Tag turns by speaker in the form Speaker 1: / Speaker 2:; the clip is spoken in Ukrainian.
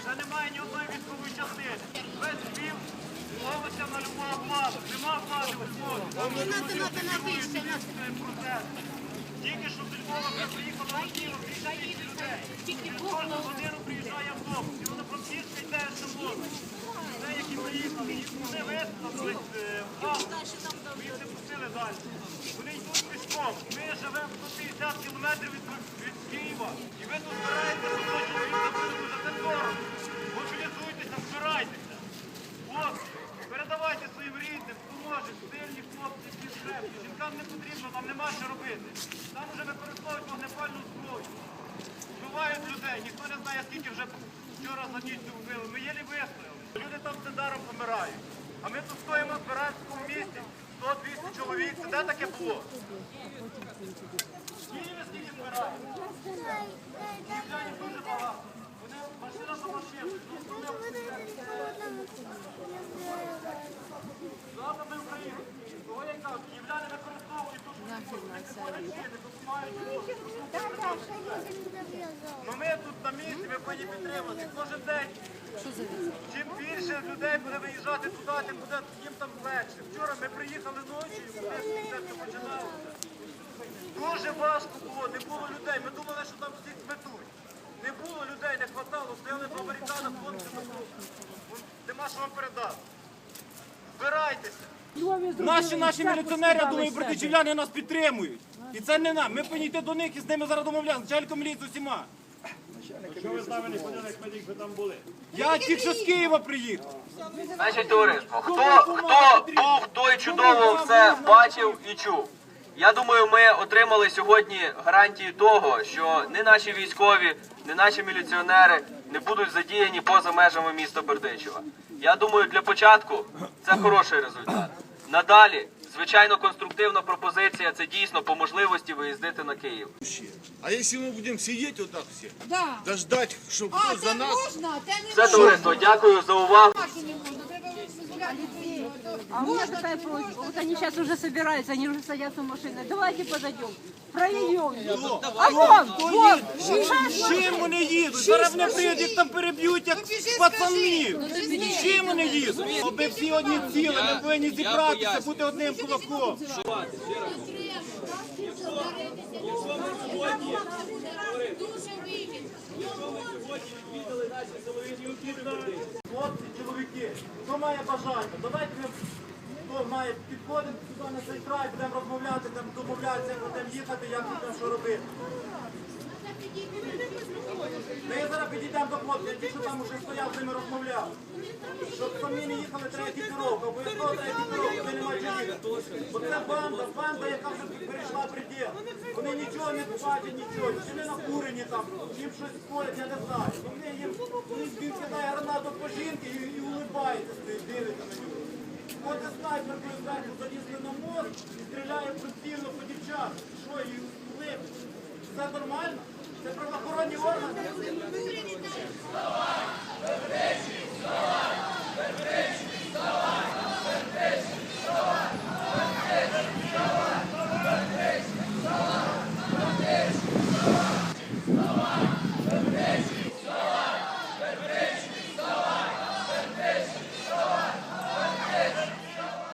Speaker 1: вже немає ні військової частини.
Speaker 2: Весь
Speaker 1: Львів
Speaker 2: ловиться на
Speaker 1: любого
Speaker 2: владу. Нема
Speaker 1: влади у Тільки що з Львова вже приїхало Росію,
Speaker 2: більше
Speaker 1: тисячі кожну годину приїжджає автобус. І воно франківська йде ешелон. Людей, які приїхали, їх вже виставили е, в автобус. Їх не пустили далі. Вони йдуть пішком. Ми живемо 150 кілометрів від Києва. І ви тут збираєте, що хочете дорого. Мобілізуйтеся, збирайтеся. Хлопці, передавайте своїм рідним, хто сильні хлопці, крепкі. Жінкам не потрібно, там нема що робити. Там вже використовують вогнепальну зброю. Вбивають людей, ніхто не знає, скільки вже вчора за ніч вбили. Ми єлі вистояли. Люди там даром помирають. А ми тут стоїмо в Збиранському місті, 100-200 чоловік. Це де таке було? Києві скільки? Київляні дуже багато. Вони машина за машиною. Завтра ми Україна. Того я й кажу, київляни використовують тут не допомагають людям. Ну ми тут на місці, ми повинні підтримати. Кожен день. Чим більше людей буде виїжджати туди, тим буде їм там легше. Вчора ми приїхали ночі, і вони все це починалося. Дуже важко було, не було людей. Ми думали, що там всіх зметуть. Не було людей, не хватало, стояли по барикадах, хлопці на Нема що вам передати. Збирайтеся.
Speaker 3: Наші наші міліціонери, я думаю, братичівляни нас підтримують. І це не нам. Ми повинні йти до них і з ними зараз домовлятися. Начальником міліції з усіма.
Speaker 4: Що ви з нами не ходили, як ми тільки там були?
Speaker 3: Я тільки що з Києва приїхав.
Speaker 5: Значить, товариство, хто, хто був, той чудово все бачив і чув. Я думаю, ми отримали сьогодні гарантії того, що не наші військові, не наші міліціонери не будуть задіяні поза межами міста Бердичева. Я думаю, для початку це хороший результат. Надалі, звичайно, конструктивна пропозиція це дійсно по можливості виїздити на Київ.
Speaker 6: А якщо ми будемо сидіти отак всі,
Speaker 2: Да.
Speaker 6: дождати, щоб
Speaker 2: А,
Speaker 6: кто за нас,
Speaker 2: можна,
Speaker 5: Все товариство, дякую за увагу.
Speaker 7: А у меня такая просьба. Вот они сейчас уже собираются, они уже садятся в машины. Давайте подойдем. Проедем. А вон, вон.
Speaker 3: Чим вони їдуть? Зараз вони приїдуть, їх там переб'ють, як пацанів. Чим вони їдуть? Аби всі одні ціли, ми повинні зібратися, бути одним кулаком.
Speaker 2: Дуже вигідно.
Speaker 1: Хлопці, чоловіки, хто має бажання, давайте ми хто має підходимо сюди на цей край, будемо розмовляти, там домовлятися, будемо їхати, як будемо що робити. Ми зараз підійдемо до хлопців, ті, що там уже стояв, з ними розмовляв. Щоб самі не їхали, треба екіпіровка, обов'язково треба екіпіровка, ви немає чим їхати. Бо це банда, банда, яка вже перейшла предел. Вони нічого не бачать, нічого, чи не накурені там, чи їм щось колять, я не знаю. Ну, Вони їм, він, він кидає гранату по жінки і, і улибається, стоїть, дивиться на нього. Ходить снайперкою зверху залізли на мост і стріляє прицільно по дівчат. Що, її улип? Все нормально? Це правоохоронні органи?